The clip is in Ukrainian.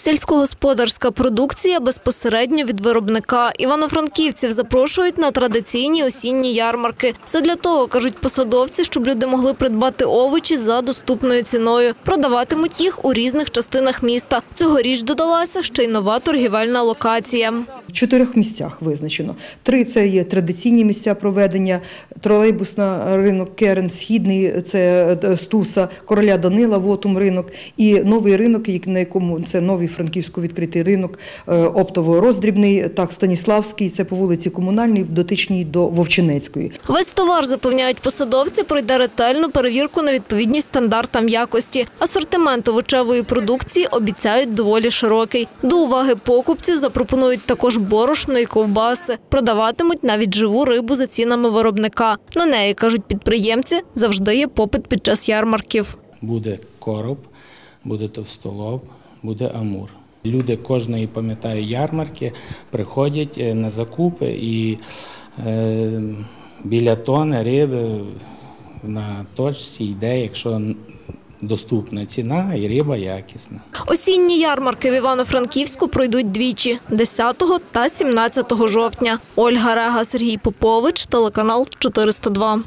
Сільськогосподарська продукція безпосередньо від виробника. Івано-франківців запрошують на традиційні осінні ярмарки. Все для того, кажуть посадовці, щоб люди могли придбати овочі за доступною ціною. Продаватимуть їх у різних частинах міста. Цьогоріч додалася ще й нова торгівельна локація. В чотирьох місцях визначено. Три це є традиційні місця проведення, тролейбусна ринок Керен, Східний, це е, Стуса, Короля Данила, Вотум ринок і новий ринок, на якому це новий франківсько відкритий ринок, е, оптово-роздрібний, так, Станіславський, це по вулиці Комунальній, дотичній до Вовчинецької. Весь товар, запевняють посадовці, пройде ретельну перевірку на відповідність стандартам якості. Асортимент овочевої продукції обіцяють доволі широкий. До уваги покупців запропонують також борошно і ковбаси. Продаватимуть навіть живу рибу за цінами виробника. На неї, кажуть підприємці, завжди є попит під час ярмарків. Буде короб, буде товстолоб, буде амур. Люди кожної, пам'ятаю, ярмарки приходять е, на закупи і е, біля тони риби на точці йде, якщо доступна ціна і риба якісна. Осінні ярмарки в Івано-Франківську пройдуть двічі – 10 та 17 жовтня. Ольга Рега, Сергій Попович, телеканал 402.